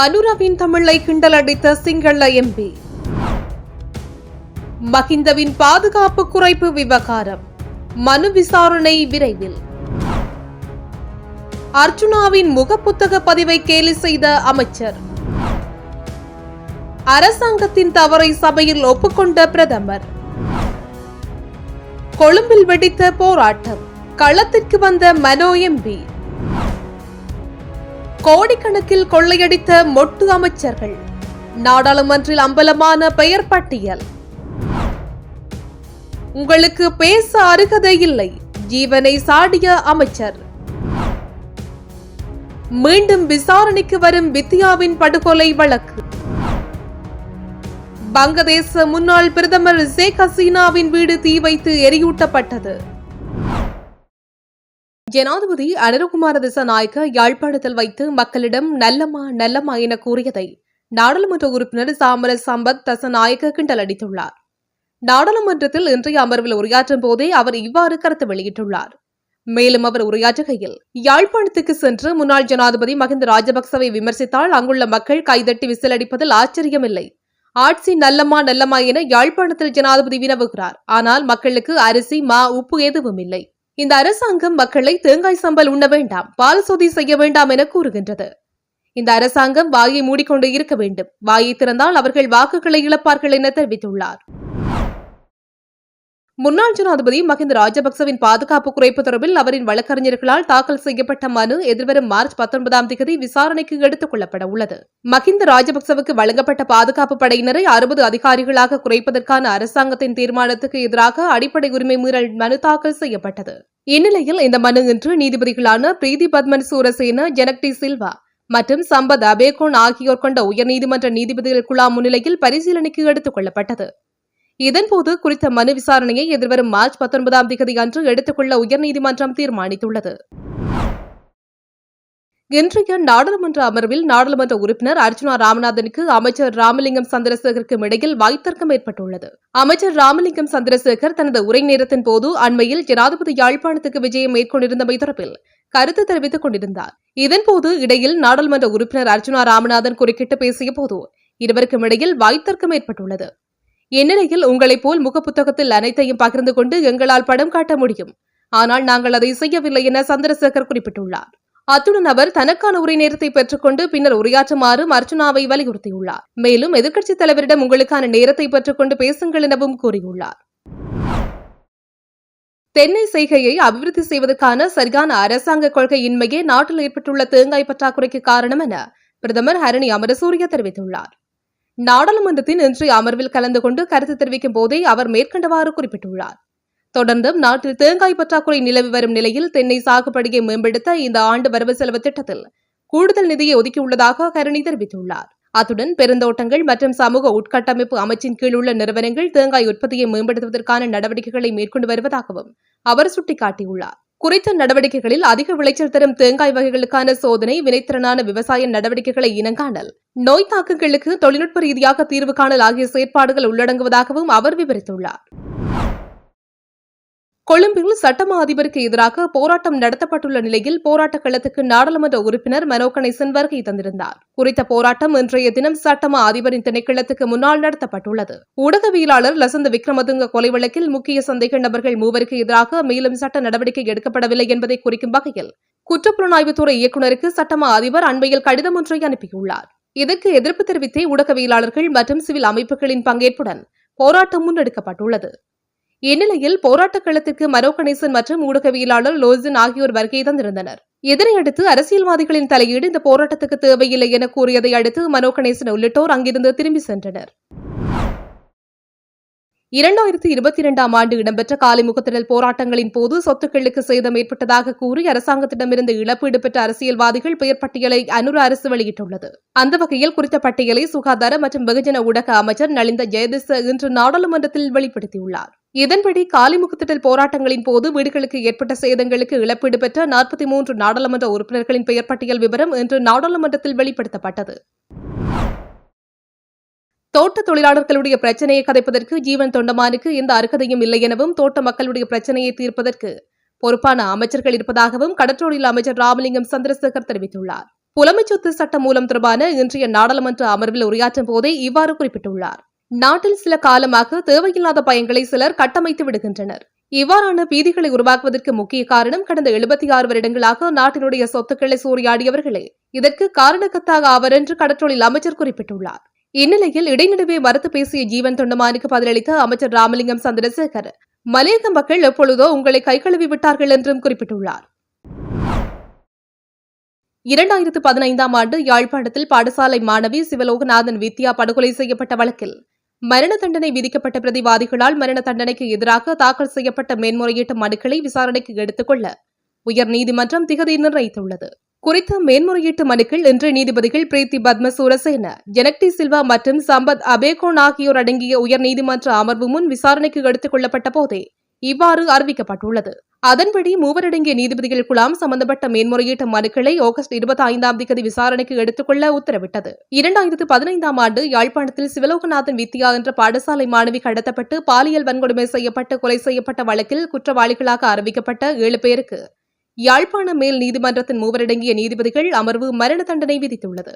அனுராவின் தமிழை கிண்டல் அடித்த சிங்கள எம்பி. மகிந்தவின் பாதுகாப்பு குறைப்பு விவகாரம். மனு விசாரணை விரைவில். அர்ஜுனாவின் முகப்புத்தக பதிவை கேலி செய்த அமைச்சர். அரசாங்கத்தின் தவறை சபையில் ஒப்புக்கொண்ட பிரதமர். கொழும்பில் வெடித்த போராட்டம். களத்திற்கு வந்த மனோ எம்பி. கோடிக்கணக்கில் கொள்ளையடித்த மொட்டு அமைச்சர்கள். நாடாளுமன்றில் அம்பலமான பெயர் பட்டியல். உங்களுக்கு பேச அருகதை இல்லை ஜீவனை சாடிய அமைச்சர். மீண்டும் விசாரணைக்கு வரும் வித்யாவின் படுகொலை வழக்கு. வங்கதேச முன்னாள் பிரதமர் ஷேக் ஹசீனாவின் வீடு தீ வைத்து எரியூட்டப்பட்டது. ஜனாதிபதி அனுரகுமார திசாநாயக்க யாழ்ப்பாணத்தில் வைத்து மக்களிடம் நல்லம்மா நல்லம்மா என கூறியதை நாடாளுமன்ற உறுப்பினர் சாமர சம்பத் தசநாயக்க கிண்டல் அடித்துள்ளார். நாடாளுமன்றத்தில் இன்றைய அமர்வில் உரையாற்றும் போதே அவர் இவ்வாறு கருத்து வெளியிட்டுள்ளார். மேலும் அவர் உரையாற்றுகையில் யாழ்ப்பாணத்துக்கு சென்று முன்னாள் ஜனாதிபதி மகிந்த ராஜபக்சவை விமர்சித்தால் அங்குள்ள மக்கள் கைதட்டி விசிலடிப்பதில் ஆச்சரியமில்லை. ஆட்சி நல்லம்மா நல்லம்மா என யாழ்ப்பாணத்தில் ஜனாதிபதி வினவுகிறார். ஆனால் மக்களுக்கு அரிசி மா உப்பு எதுவும் இல்லை இந்த அரசாங்கம் மக்களை தேங்காய் சம்பல் உண்ண வேண்டாம் பால் சொதி செய்ய வேண்டாம் என கூறுகின்றது. இந்த அரசாங்கம் வாயை மூடிக்கொண்டு இருக்க வேண்டும். வாயை திறந்தால் அவர்கள் வாக்குகளை இழப்பார்கள் என தெரிவித்துள்ளார். முன்னாள் ஜனாதிபதி மஹிந்த ராஜபக்சவின் பாதுகாப்பு குறைப்பு தொடர்பில் அவரின் வழக்கறிஞர்களால் தாக்கல் செய்யப்பட்ட மனு எதிர்வரும் மார்ச் பத்தொன்பதாம் தேதி விசாரணைக்கு எடுத்துக் கொள்ளப்பட உள்ளது மஹிந்த ராஜபக்சவுக்கு வழங்கப்பட்ட பாதுகாப்பு படையினரை அறுபது அதிகாரிகளாக குறைப்பதற்கான அரசாங்கத்தின் தீர்மானத்துக்கு எதிராக அடிப்படை உரிமை மீறல் மனு தாக்கல் செய்யப்பட்டது. இந்நிலையில் இந்த மனு இன்று நீதிபதிகளான பிரீதி பத்மன் சூரசேன ஜனக் டி சில்வா மற்றும் சம்பத் அபேகோன் ஆகியோர் கொண்ட உயர்நீதிமன்ற நீதிபதிகள் குழா முன்னிலையில் பரிசீலனைக்கு எடுத்துக் கொள்ளப்பட்டது. இதன்போது குறித்த மனு விசாரணையை எதிர்வரும் மார்ச் பத்தொன்பதாம் தேதி அன்று எடுத்துக்கொள்ள உயர்நீதிமன்றம் தீர்மானித்துள்ளது. இன்றைய நாடாளுமன்ற அமர்வில் நாடாளுமன்ற உறுப்பினர் அர்ஜுனா ராமநாதனுக்கு அமைச்சர் ராமலிங்கம் சந்திரசேகருக்கும் இடையில் வாய்த்தர்க்கம் ஏற்பட்டுள்ளது. அமைச்சர் ராமலிங்கம் சந்திரசேகர் தனது உரை நேரத்தின் போது அண்மையில் ஜனாதிபதி யாழ்ப்பாணத்துக்கு விஜயம் மேற்கொண்டிருந்தமை தொடர்பில் கருத்து தெரிவித்துக் கொண்டிருந்தார். இதன்போது இடையில் நாடாளுமன்ற உறுப்பினர் அர்ஜுனா ராமநாதன் குறுக்கிட்டு பேசிய போது இருவருக்கும் இடையில் வாய்த்தர்க்கம் ஏற்பட்டுள்ளது. இந்நிலையில் உங்களைப் போல் முகப்புத்தகத்தில் அனைத்தையும் பகிர்ந்து கொண்டு எங்களால் படம் காட்ட முடியும். ஆனால் நாங்கள் அதை செய்யவில்லை என சந்திரசேகர் குறிப்பிட்டுள்ளார். அத்துடன் அவர் தனக்கான உரை நேரத்தை பெற்றுக்கொண்டு பின்னர் உரையாற்றுமாறு அர்ச்சனாவை வலியுறுத்தியுள்ளார். மேலும் எதிர்க்கட்சித் தலைவரிடம் உங்களுக்கான நேரத்தை பெற்றுக்கொண்டு பேசுங்கள் எனவும் கூறியுள்ளார். தென்னை செய்கையை அபிவிருத்தி செய்வதற்கான சரியான அரசாங்க கொள்கையின்மையே நாட்டில் ஏற்பட்டுள்ள தேங்காய் பற்றாக்குறைக்கு காரணம் என பிரதமர் ஹரணி அமரசூரிய தெரிவித்துள்ளார். நாடாளுமன்றத்தின் இன்றைய அமர்வில் கலந்து கொண்டு கருத்து தெரிவிக்கும் போதே அவர் மேற்கண்டவாறு குறிப்பிட்டுள்ளார். தொடர்ந்தும் நாட்டில் தேங்காய் பற்றாக்குறை நிலவி வரும் நிலையில் தென்னை சாகுபடியை மேம்படுத்த இந்த ஆண்டு வரவு செலவு திட்டத்தில் கூடுதல் நிதியை ஒதுக்கியுள்ளதாக கருணி தெரிவித்துள்ளார். அத்துடன் பெருந்தோட்டங்கள் மற்றும் சமூக உட்கட்டமைப்பு அமைச்சின் கீழ் உள்ள நிறுவனங்கள் தேங்காய் உற்பத்தியை மேம்படுத்துவதற்கான நடவடிக்கைகளை மேற்கொண்டு வருவதாகவும் அவர் சுட்டிக்காட்டியுள்ளார். குறித்த நடவடிக்கைகளில் அதிக விளைச்சல் தரும் தேங்காய் வகைகளுக்கான சோதனை வினைத்திறனான விவசாய நடவடிக்கைகளை இனங்காணல் நோய் தாக்கங்களுக்கு தொழில்நுட்ப ரீதியாக தீர்வு காணல் ஆகிய செயற்பாடுகள் உள்ளடங்குவதாகவும் அவர் விவரித்துள்ளார். கொழும்பில் சட்டமா அதிபருக்கு எதிராக போராட்டம் நடத்தப்பட்டுள்ள நிலையில் போராட்ட களத்துக்கு நாடாளுமன்ற உறுப்பினர் மனோ கணேசன் வருகை தந்திருந்தார். குறித்த போராட்டம் இன்றைய தினம் சட்டமா அதிபரின் திணைக்களத்துக்கு முன்னால் நடத்தப்பட்டுள்ளது. ஊடகவியலாளர் லசந்த விக்ரமதுங்க கொலை வழக்கில் முக்கிய சந்தேக நபர்கள் மூவருக்கு எதிராக மேலும் சட்ட நடவடிக்கை எடுக்கப்படவில்லை என்பதை குறிக்கும் வகையில் குற்றப்புலனாய்வுத்துறை இயக்குநருக்கு சட்டமா அதிபர் அண்மையில் கடிதம் ஒன்றை அனுப்பியுள்ளார். இதற்கு எதிர்ப்பு தெரிவித்தே ஊடகவியலாளர்கள் மற்றும் சிவில் அமைப்புகளின் பங்கேற்புடன் போராட்டம் முன்னெடுக்கப்பட்டுள்ளது. இந்நிலையில் போராட்டக் களத்திற்கு மனோ கணேசன் மற்றும் ஊடகவியலாளர் லோசின் ஆகியோர் வருகை தந்திருந்தனர். இதனையடுத்து அரசியல்வாதிகளின் தலையீடு இந்த போராட்டத்துக்கு தேவையில்லை என கூறியதை அடுத்து மனோ கணேசன் உள்ளிட்டோர் அங்கிருந்து திரும்பி சென்றனர். இரண்டாயிரத்தி இருபத்தி இரண்டாம் ஆண்டு இடம்பெற்ற காலிமுகத்திடல் போராட்டங்களின் போது சொத்துக்களுக்கு சேதம் ஏற்பட்டதாக கூறி அரசாங்கத்திடமிருந்து இழப்பீடு பெற்ற அரசியல்வாதிகள் பெயர் பட்டியலை அனுர அரசு வெளியிட்டுள்ளது. அந்த வகையில் குறித்த பட்டியலை சுகாதார மற்றும் வெகுஜன ஊடக அமைச்சர் நலிந்த ஜெயதிச இன்று நாடாளுமன்றத்தில் வெளிப்படுத்தியுள்ளார். இதன்படி காலிமுகத்திடல் போராட்டங்களின் போது வீடுகளுக்கு ஏற்பட்ட சேதங்களுக்கு இழப்பீடு பெற்ற நாற்பத்தி மூன்று நாடாளுமன்ற உறுப்பினர்களின் பெயர் பட்டியல் விவரம் இன்று நாடாளுமன்றத்தில் வெளிப்படுத்தப்பட்டது. தோட்ட தொழிலாளர்களுடைய பிரச்சனையை கதைப்பதற்கு ஜீவன் தொண்டமானுக்கு எந்த அருகதையும் இல்லை எனவும் தோட்ட மக்களுடைய பிரச்சனையை தீர்ப்பதற்கு பொறுப்பான அமைச்சர்கள் இருப்பதாகவும் கடற்றொழில் அமைச்சர் ராமலிங்கம் சந்திரசேகர் தெரிவித்துள்ளார். புலமைச்சொத்து சட்ட மூலம் தொடர்பான இன்றைய நாடாளுமன்ற அமர்வில் உரையாற்றும் போதே இவ்வாறு குறிப்பிட்டுள்ளார். நாட்டில் சில காலமாக தேவையில்லாத பயங்களை சிலர் கட்டமைத்து விடுகின்றனர். இவ்வாறான பீதிகளை உருவாக்குவதற்கு முக்கிய காரணம் கடந்த எழுபத்தி ஆறு வருடங்களாக நாட்டினுடைய சொத்துக்களை சூறையாடியவர்களே. இதற்கு காரணக்கத்தாக ஆவர் என்று கடற்றொழில் அமைச்சர் குறிப்பிட்டுள்ளார். இந்நிலையில் இடைநடுவே மறுத்து பேசிய ஜீவன் தொண்டமானுக்கு பதிலளித்த அமைச்சர் ராமலிங்கம் சந்திரசேகர் மலையக மக்கள் எப்பொழுதோ உங்களை கைகழுவி விட்டார்கள் என்றும் குறிப்பிட்டுள்ளார். இரண்டாயிரத்து பதினைந்தாம் ஆண்டு யாழ்ப்பாணத்தில் பாடசாலை மாணவி சிவலோகநாதன் வித்யா படுகொலை செய்யப்பட்ட வழக்கில் மரண தண்டனை விதிக்கப்பட்ட பிரதிவாதிகளால் மரண தண்டனைக்கு எதிராக தாக்கல் செய்யப்பட்ட மேன்முறையீட்டு மனுக்களை விசாரணைக்கு எடுத்துக்கொள்ள உயர்நீதிமன்றம் திகதி நிர்ணயித்துள்ளது. குறித்த மேன்முறையீட்டு மனுக்கள் இன்று நீதிபதிகள் பிரீத்தி பத்ம சூரசேன ஜெனக்டி சில்வா மற்றும் சம்பத் அபேகோன் ஆகியோர் அடங்கிய உயர்நீதிமன்ற அமர்வு முன் விசாரணைக்கு எடுத்துக் கொள்ளப்பட்ட போதே இவ்வாறு அறிவிக்கப்பட்டுள்ளது. அதன்படி மூவரடங்கிய நீதிபதிகள் குழாம் சம்பந்தப்பட்ட மேன்முறையீட்டு மனுக்களை ஆகஸ்ட் இருபத்தி ஐந்தாம் தேதி விசாரணைக்கு எடுத்துக்கொள்ள உத்தரவிட்டது. இரண்டாயிரத்து பதினைந்தாம் ஆண்டு யாழ்ப்பாணத்தில் சிவலோகநாதன் வித்யா என்ற பாடசாலை மாணவி கடத்தப்பட்டு பாலியல் வன்கொடுமை செய்யப்பட்டு கொலை செய்யப்பட்ட வழக்கில் குற்றவாளிகளாக அறிவிக்கப்பட்ட ஏழு பேருக்கு. யாழ்ப்பாண மேல் நீதிமன்றத்தின் மூவரடங்கிய நீதிபதிகள் அமர்வு மரண தண்டனை விதித்துள்ளது.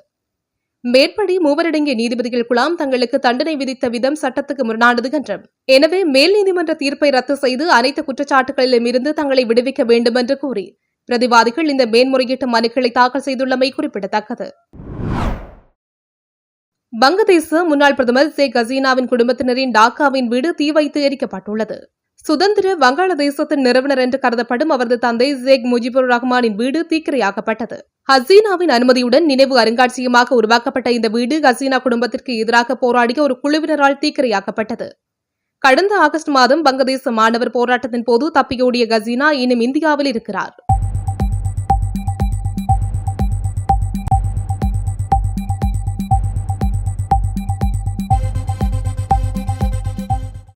மேற்படி மூவரடங்கிய நீதிபதிகள் குழாம் தங்களுக்கு தண்டனை விதித்த விதம் சட்டத்துக்கு முரணானது என்றும். எனவே மேல் நீதிமன்ற தீர்ப்பை ரத்து செய்து அனைத்து குற்றச்சாட்டுகளிலும் இருந்து தங்களை விடுவிக்க வேண்டும் என்று கூறி பிரதிவாதிகள் இந்த மேன்முறையீட்டு மனுக்களை தாக்கல் செய்துள்ளமை குறிப்பிடத்தக்கது. வங்கதேச முன்னாள் பிரதமர் ஷேக் ஹசீனாவின் குடும்பத்தினரின் டாக்காவின் வீடு தீ வைத்து எரிக்கப்பட்டுள்ளது. சுதந்திர வங்காளதேசத்தின் நிறுவனர் என்று கருதப்படும் அவரது தந்தை ஜேக் முஜிபுர் ரஹ்மானின் வீடு தீக்கிரையாக்கப்பட்டது. ஹசீனாவின் அனுமதியுடன் நினைவு அருங்காட்சியகமாக உருவாக்கப்பட்ட இந்த வீடு ஹசீனா குடும்பத்திற்கு எதிராக போராடிய ஒரு குழுவினரால் தீக்கிரையாக்கப்பட்டது. கடந்த ஆகஸ்ட் மாதம் வங்கதேச மாணவர் போராட்டத்தின் போது தப்பியோடிய கசீனா இன்னும் இந்தியாவில் இருக்கிறார்.